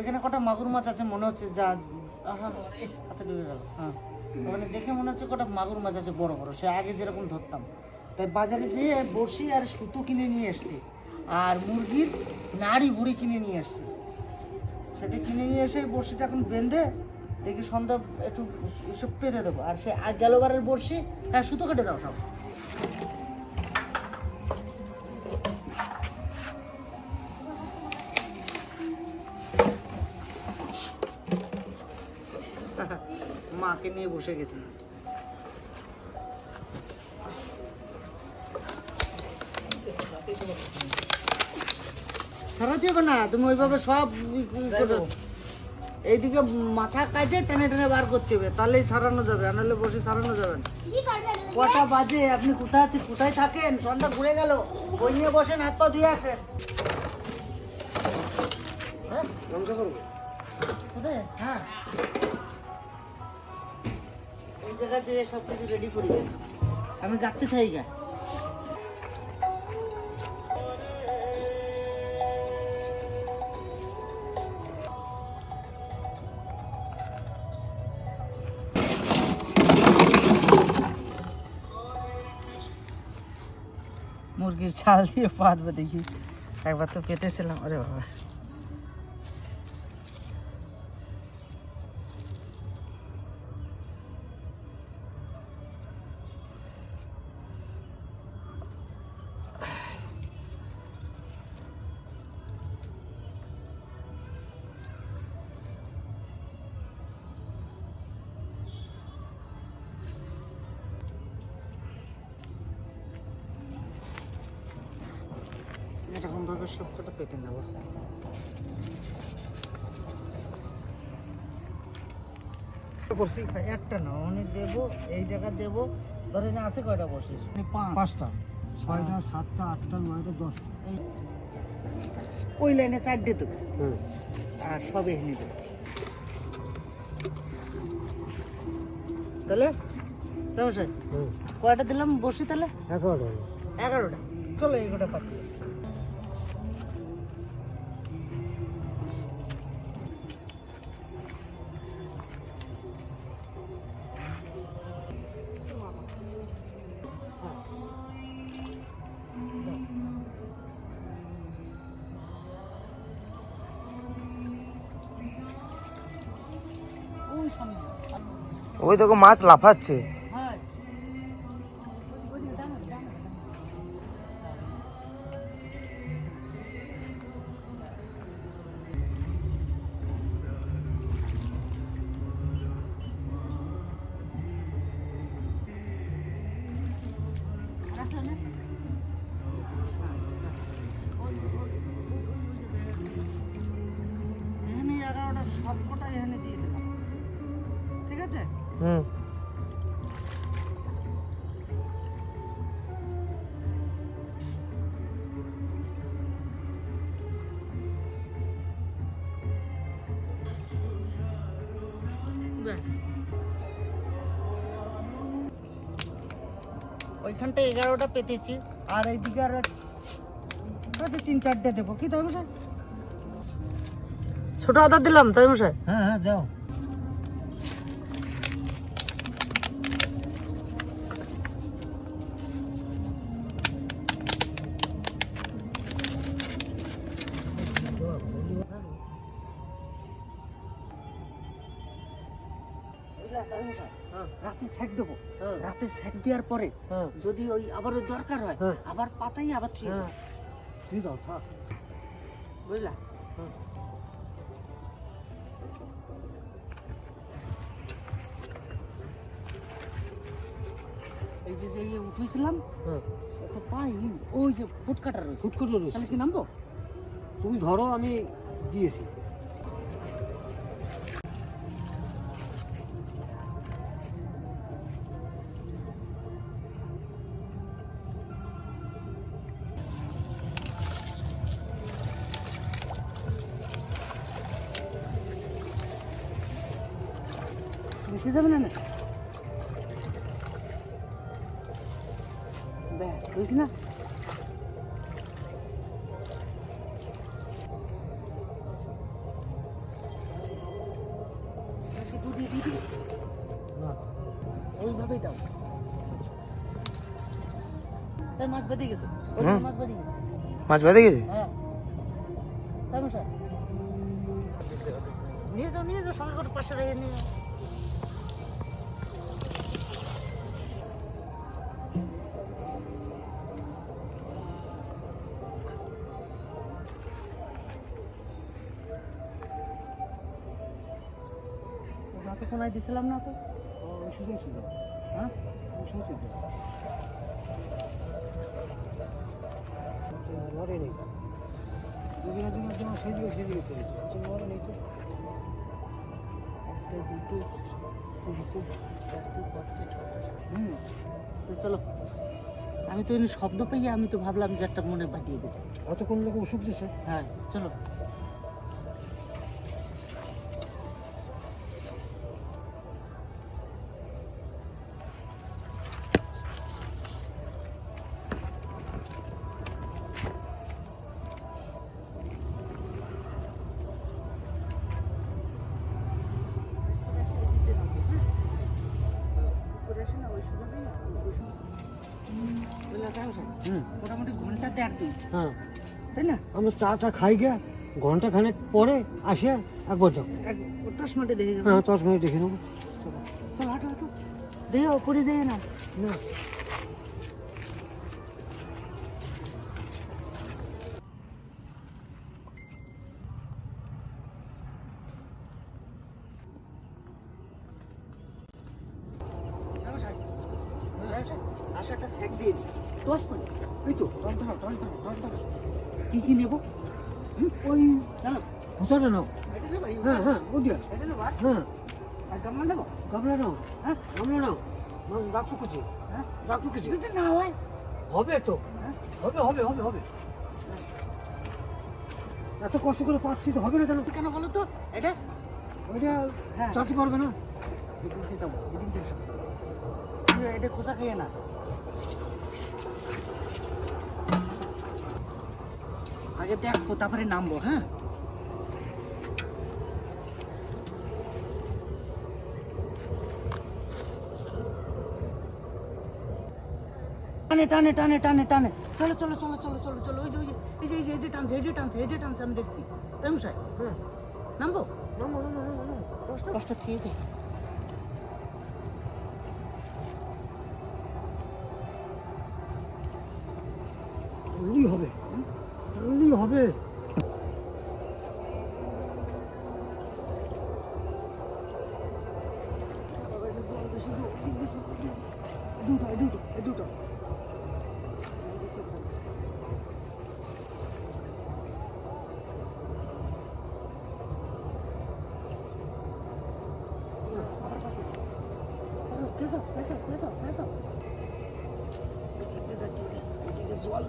ওইখানে কটা মাগুর মাছ আছে, মনে হচ্ছে যা, আহা হাতে ঢুকে গেল হ্যাঁ। ওখানে দেখে মনে হচ্ছে কটা মাগুর মাছ আছে, বড় বড়, সে আগে যেরকম ধরতাম। তাই বাজারে যেয়ে বড়শি আর সুতো কিনে নিয়ে এসছি, আর মুরগির নাড়ি বুড়ি কিনে নিয়ে এসছি, সেটা কিনে নিয়ে এসে বড়শিটা এখন বেঁধে দেখি সন্ধ্যা একটু সব পেতে দেবো। আর সে গেলবারের বড়শি হ্যাঁ সুতো কেটে দাও সব। মাকে নিয়ে বসে গেছি হবে না তুমি ওইভাবে সব এইদিকে মাথা কাটে টেনে টেনে বার করতে হবে তাহলেই সারানো যাবে আর নাহলে বসে সারানো যাবে না। কটা বাজে আপনি কোথায় কোথায় থাকেন? সন্ধ্যা ঘুরে গেল বই নিয়ে বসেন হাত পা ধুয়ে আসেন। হ্যাঁ? হ্যাঁ। সব কিছু রেডি করি। আমি গাঁততে থাকি গা মুরগির ছাল দিয়ে পাতবে দেখি। একবার তো পেতেছিলাম আরে বাবা। সবকটা পেতে নেব। বসি একটা না অনেক দেবো এই জায়গা দেবো ধরেন আছে কয়টা বসিস পাঁচ। পাঁচটা। ছয়টা সাতটা আটটা নয়টা দশটা। ওই লাইনে চারটে হুম। আর সব এখানে দেবো। তাহলে কয়টা দিলাম? বসি তাহলে? এগারোটা। এগারোটা। চলো এগারোটা পাতি। ওই দেখো মাছ লাফাচ্ছে। হুম। ওইখানটা এগারোটা পেতেছি। আর এইদিকে আর তিন চারটে দেবো। কি তাই মশাই ছোট আদা দিলাম তাই মশাই হ্যাঁ হ্যাঁ দাও। দেওয়ার পরে হ্যাঁ। যদি ওই আবার ওই দরকার হয় হ্যাঁ। আবার পাতাই আবার ঠিক হ্যাঁ থাক। বুঝলা। এই যে যে ইয়ে উঠেছিলাম ওই যে ফুটকাটা রয়েছে। ফুট করে তাহলে কি নামবো? তুমি ধরো আমি দিয়েছি। ব্যাস বুঝলি না ওইভাবেই দাও মাছ বেঁধে গেছে। হ্যাঁ। মাছ বেঁধে গেছে? রাতে শোনাই দিছিলাম না তো। হ্যাঁ? লড়ে নেই। দুদিন দিনের জন্য সেদিকে সেদিকে করেছে লড়ে নেই তো। একটা দুটো তিনটে চারটে পাঁচটে হুম তো চলো। আমি তো শব্দ পেয়ে আমি তো ভাবলাম যে একটা মনে বাঁধিয়ে দেবো কোন লোক অসুখ দিছে। হ্যাঁ চলো। মোটামুটি ঘণ্টা দেড় হ্যাঁ। তাই না? আমরা চাটা খাই গিয়া ঘণ্টা খানেক পরে আসে একবার এক দশ মিনিটে দেখে যাব হ্যাঁ দশ মিনিট দেখে নেব। চলো হাঁটো হাঁটো। দেখে উপরে যাই না। না আসো একটা স্যাক দিয়ে দিই। দশ মিনিট। তো কি কি নেব? ওই নাও। হ্যাঁ হ্যাঁ ও দিয়া এটা নেব আর? হ্যাঁ। গামলা নেব? গামলা নাও। হ্যাঁ? গামলা নাও। রাখো কিছু হ্যাঁ? রাখো কিছু যদি না হয়? হবে তো। হ্যাঁ? হবে হবে হবে হবে। এত কষ্ট করে পাচ্ছি তো হবে না কেন? কেন বলো তো? এটা? ওইটা হ্যাঁ। চাটি পারবে না? এটা খোঁজা খেয়ে না আগে দেখব তারপরে নামবো হ্যাঁ? টানে টানে টানে টানে টানে। চলো চলো চলো চলো চলো চলো ওই যে ওই যে এই যে এই যে এডি টানছে এডি টানছে এডি টানছে আমি দেখছি। তাই মশাই হ্যাঁ। নামবো? নামো নামো নামো নামো দশটা? দশটা খেয়েছে টানলেই হবে টানলেই হবে দুটো দুটো দুটো জল বেশি ও রক্তাবাদি গেছে তাই মশাই ওই যে ওই যে, ওই যে, টানো, ওই যে,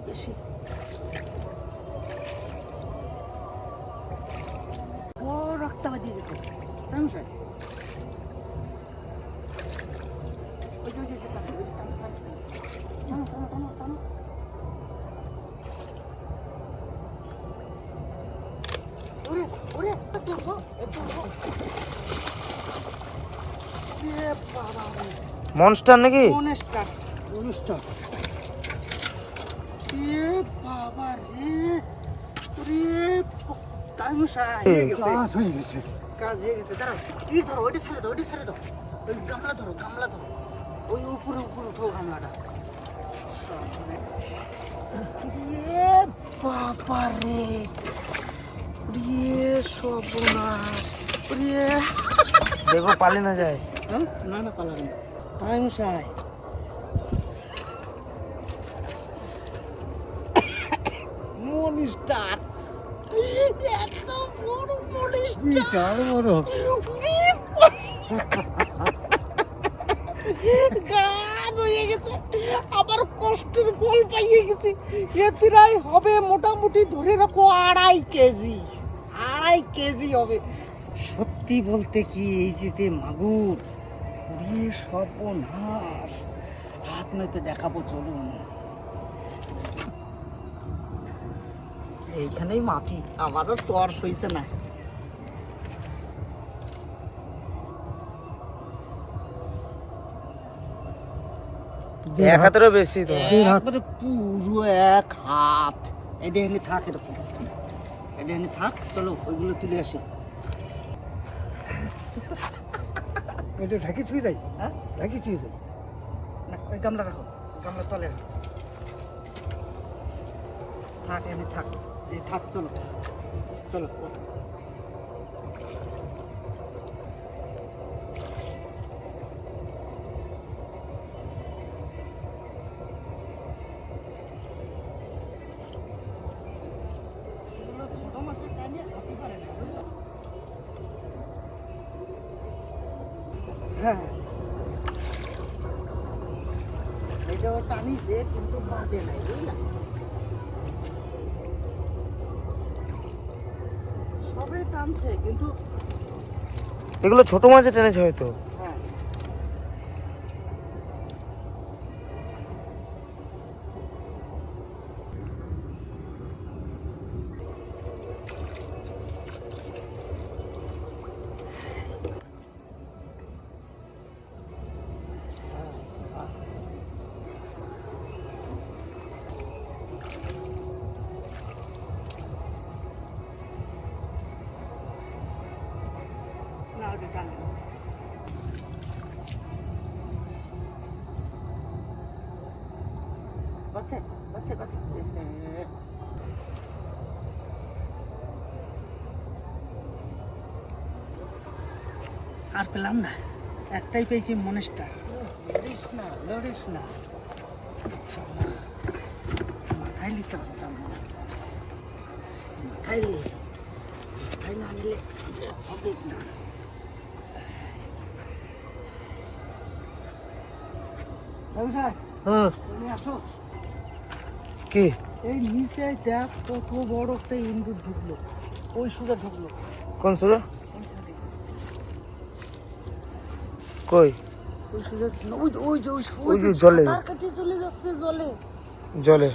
টানো, টানো, টানো, ওরে, ওরে, রে, মনস্টার নাকি? মনেস্টার। অনুষ্ঠান এ বাবা রে, ওরে, প- তাই মশাই, হয়ে গেছে। কাজ হয়ে গেছে কাজ হয়ে গেছে দাঁড়াও ই ধরো ওইটা ছেড়ে দাও ওইটা ছেড়ে দাও ওই গামলা ধরো গামলা ধরো ওই উপরে উপরে উঠো গামলাটা এ বাবা রে রে সর্বনাশ রে দেখো পালে না যায়। হ্যাঁ? না না পালাবেন টাইম সাই এত বড় গাছ হয়ে গেছে। আবার কষ্টের ফল পাইয়ে গেছে। এ প্রায় হবে মোটামুটি ধরে রাখো আড়াই কেজি। আড়াই কেজি হবে। সত্যি বলতে কি এই যে যে মাগুর দিয়ে সর্বনাশ হাত মেপে দেখাবো চলুন। এইখানেই মাপি আমারও তর সইছে না। এক হাতেরও বেশি তো। একবারে পুরো এক হাত। এটা এখানে থাক এরকম। এটা এখানে থাক চলো ওইগুলো তুলে আসি। এটা ঢাকি ছুঁয়ে যাই। হ্যাঁ? ঢাকি ছুঁয়ে যাই। না ওই গামলা রাখো। গামলা তলে রাখো। থাক এমনি থাক। থাক চলো চলো ছোট মাছের টাইমে হাতে পারে না বুঝলো? হ্যাঁ এটাও টানিছে কিন্তু বাদে নাই বুঝলা সবে টানছে কিন্তু এগুলো ছোট মাছে টেনেছে হয়তো। বাচ্চা বাচ্চা আর পেলাম না। একটাই পেয়েছি মনেস্টার লড়িস না লড়িস না। মাথায় নিতে মাছ। মাথায় নে মাথায় না নিলে হবে না। ব্যবসায় হুম তুমি আসো। কি? এই নিচে দেখ কত বড় একটা ইন্দুর ঢুকলো। ওই সুদা ঢুকলো। কোন সুরো কই? ওই সুদা ওই ওই যে ওই ওই যে জলে। কাটে চলে যাচ্ছে জলে। জলে।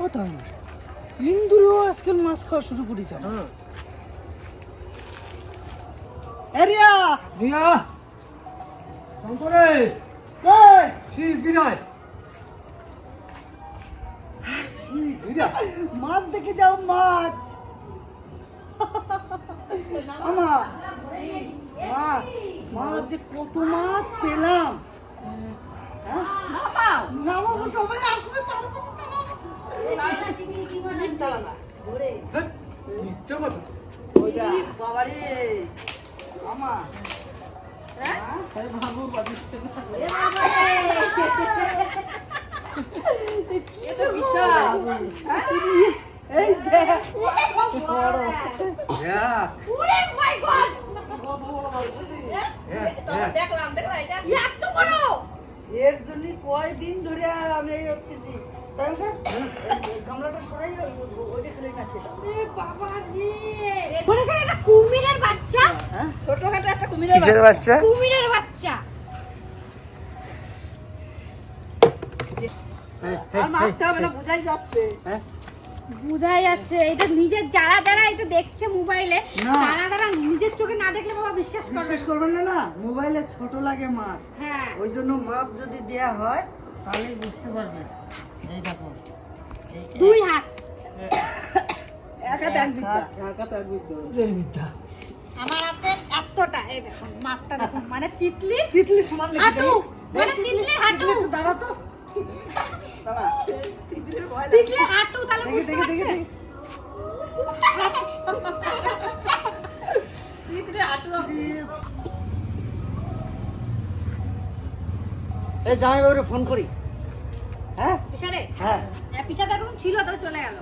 ও তাই ইন্দুরও আজকাল মাছ খাওয়া শুরু করেছে। এরিয়া রিয়া! শঙ্করে! কই? ঠিক মাছ দেখে যাও মাছ। আমা মা মা যে কত মাছ পেলাম। হ্যাঁ? নামাবো সবাই আসবে এর জন্য কয়দিন ধরে আমি এই হচ্ছি তাই না গামলাটা সরাই ওইটা খেলে নাচে বাবা রে। কুমিরের বাচ্চা? হ্যাঁ। ছোটখাটো একটা কুমিরের বাচ্চা? কুমিরের বাচ্চা আর মারতে হবে না বোঝাই যাচ্ছে। হ্যাঁ। বোঝাই যাচ্ছে। এটা নিজের যারা যারা এটা দেখছে মোবাইলে তারা তারা নিজের চোখে না দেখলে বাবা বিশ্বাস করবে বিশ্বাস করবেন না না। মোবাইলে ছোট লাগে মাছ। হ্যাঁ। ওই জন্য মাপ যদি দেয়া হয় তাহলেই বুঝতে পারবেন এই দেখো। দুই হাত। এক হাতে এক বিদ্যা। জের মিথ্যা আমার হাতে এতটা এই দেখুন মাপটা দেখুন। মানে তিতলি। তিতলি সমান নাকি হাঁটু, মানে তিতলি হাঁটু। দাঁড়া তো হাঁটু তাহলে বুঝতে এই জামাই বাবুরে ফোন করি। হ্যাঁ? পিছারে হ্যাঁ। হ্যাঁ পিছাতে এখন ছিল তবে চলে গেল।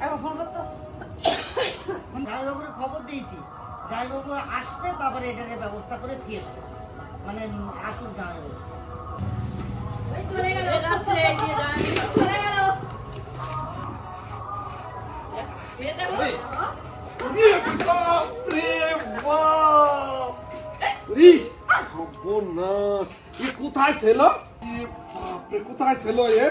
একবার ফোন করতো খবর দিয়েছি। জামাইবাবু আসবে তারপরে এটার ব্যবস্থা করে থিয়ে মানে আসুক জামাইবাবু কোথায় ছিল? কোথায় ছিল এ।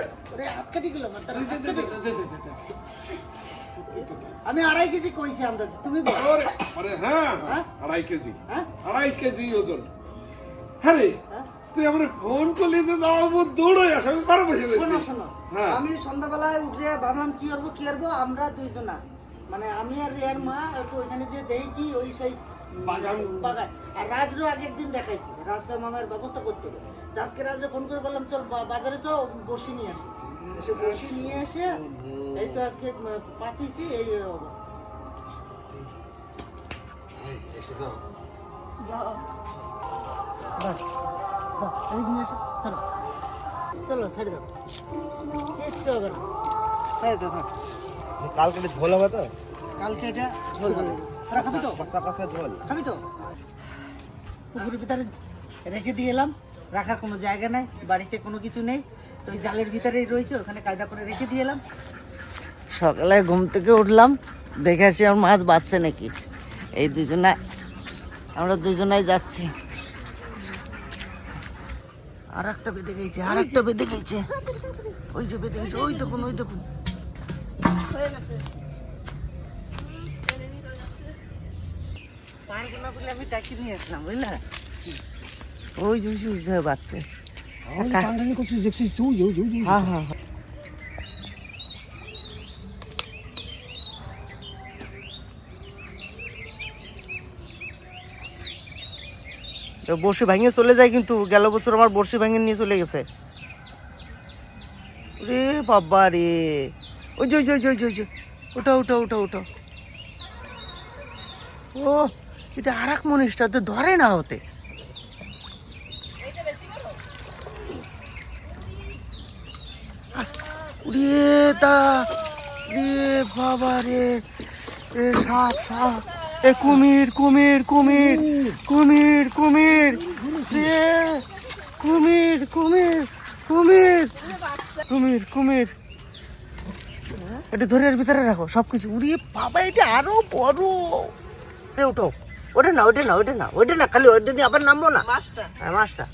আমি আড়াই কেজি করেছি আন্দাজ। তুমি আরে হ্যাঁ হ্যাঁ? আড়াই কেজি। হ্যাঁ? আড়াই কেজি ওজন। হ্যাঁ রে? তুই আমার ফোন করলি যে বহুত দৌড়ে আসে আমি ঘরে বসে শোনো শোনো হ্যাঁ। আমি সন্ধ্যাবেলায় উঠে ভাবলাম কি করব কি করব? আমরা দুইজনা। মানে আমি আর রিয়ার মা একটু ওইখানে যে দেখি ওই সেই বাগান। বাগান। আর রাজরও আগে একদিন দেখাইছি রাজকে মামার ব্যবস্থা করতে হবে। আজকে রাজরে ফোন করে বললাম চল বাজারে চল বসি নিয়ে আসি। সে বসি নিয়ে এসে এই তো আজকে পাতিছি এই অবস্থা। এসো, চলো। চলো ছেড়ে দাও কিচ্ছু হবে না তাই তো কালকে ঝোল হবে তো? কালকে এটা ঝোল হবে। তোরা খাবি তো? কষা কষা ঝোল। খাবি তো? পুকুরের ভিতরে রেখে দিয়ে এলাম। রাখার কোনো জায়গা নাই বাড়িতে কোনো কিছু নেই। তো ওই জালের ভিতরেই রয়েছে ওখানে কায়দা করে রেখে দিয়ে এলাম। সকালে ঘুম থেকে উঠলাম দেখে আসি আমার মাছ বাঁচছে নাকি। এই দুজনে আমরা দুজনাই যাচ্ছি। আর একটা বেঁধে গেছে আর একটা বেঁধে গেছে। ওই যে বেঁধে গেছে ওই দেখুন ওই দেখুন। পারব না বলে আমি ডাকি নিয়ে আসলাম বুঝলা? ওই যে ওই বাচ্চা। হ্যাঁ হ্যাঁ হ্যাঁ। তো বড়শি ভেঙে চলে যায় কিন্তু গেল বছর আমার বড়শি ভাঙিয়ে নিয়ে চলে গেছে। রে বাবা রে। ওই যে ওই যে ওটা ওটা ওটা ওটা ও, এটা আর এক মনীষটা তো ধরে না হতে উড়িয়ে তা রে বাবা রে। সাপ সাপ। এ কুমির কুমির কুমির কুমির কুমির রে কুমির কুমির কুমির কুমির কুমির। এটা ধরে এর ভিতরে রাখো সব কিছু উড়িয়ে বাবা এটা আরও বড়। এ ওঠো। ওটা না ওটা না ওটা না ওটা না খালি ওটা দিয়ে আবার নামবো না? মাছটা। হ্যাঁ মাছটা।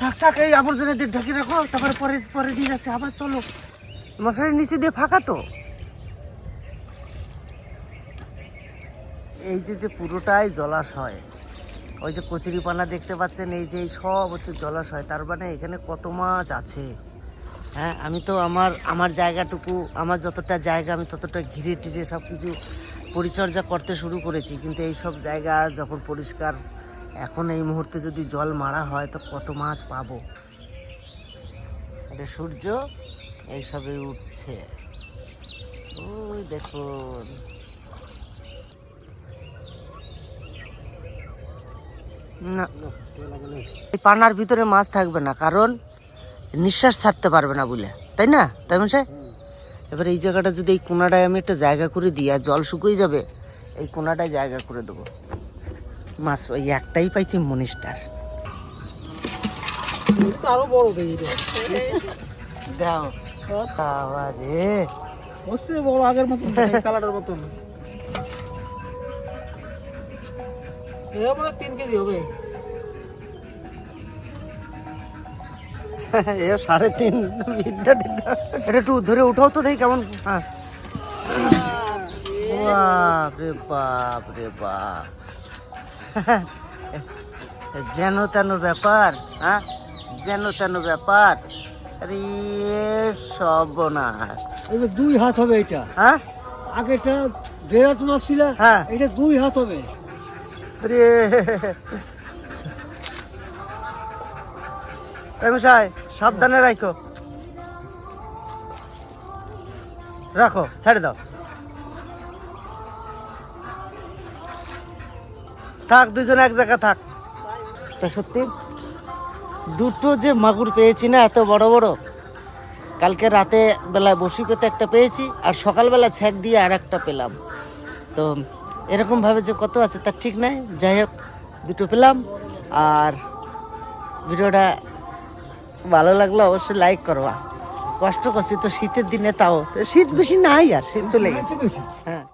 থাক থাক, এই আবর্জনা দিয়ে ঢেকে রাখো, তারপরে পরে পরে ঠিক আছে, আবার চলো। মশারির নিচে দিয়ে ফাঁকা তো? এই যে যে পুরোটাই জলাশয়, ওই যে কচুরিপানা দেখতে পাচ্ছেন, এই যে সব হচ্ছে জলাশয়, তার মানে এখানে কত মাছ আছে? হ্যাঁ আমি তো আমার আমার জায়গাটুকু, আমার যতটা জায়গা, আমি ততটা ঘিরে টিরে সব কিছু পরিচর্যা করতে শুরু করেছি, কিন্তু এই সব জায়গা যখন পরিষ্কার এখন এই মুহূর্তে যদি জল মারা হয়, তো কত মাছ পাবো? এটা সূর্য, এইসবে উঠছে। ওই দেখুন। না, এই পানার ভিতরে মাছ থাকবে না, কারণ নিঃশ্বাস ছাড়তে পারবে না বলে। তাই না, তাই মশাই? এবার এই জায়গাটা যদি এই কোনাটায় আমি একটা জায়গা করে দিই, আর জল শুকিয়ে যাবে, এই কোনাটায় জায়গা করে দেবো। মাছ ওই একটাই পাইছি মনিস্টার। আরও বড় দাও। বাবা রে। হচ্ছে বড় আগের মতন কালারের মতন। এ মানে তিন কেজি হবে। এ সাড়ে তিন বিদ্যা। এটা একটু ধরে উঠাও তো দেখি কেমন? হ্যাঁ। বাপ রে বাপ রে বাপ। যেন তেন ব্যাপার হ্যাঁ? যেন তেন ব্যাপার। আরে সর্বনাশ। এবার দুই হাত হবে এটা। হ্যাঁ? আগেটা দেড় হাত মাছ ছিল হ্যাঁ। এটা দুই হাত হবে। রে মশাই সাবধানে রাখো রাখো ছেড়ে দাও। থাক দুজন এক জায়গা থাক। তা সত্যি? দুটো যে মাগুর পেয়েছি না এত বড় বড়? কালকে রাতে বেলায় বসি পেতে একটা পেয়েছি আর সকালবেলা ছ্যাক দিয়ে আর একটা পেলাম। তো এরকমভাবে যে কত আছে তার ঠিক নাই। যাই হোক দুটো পেলাম আর ভিডিওটা ভালো লাগল অবশ্যই লাইক করবা। কষ্ট করছি তো শীতের দিনে তাও। শীত বেশি নাই আর শীত চলে গেছে। হ্যাঁ।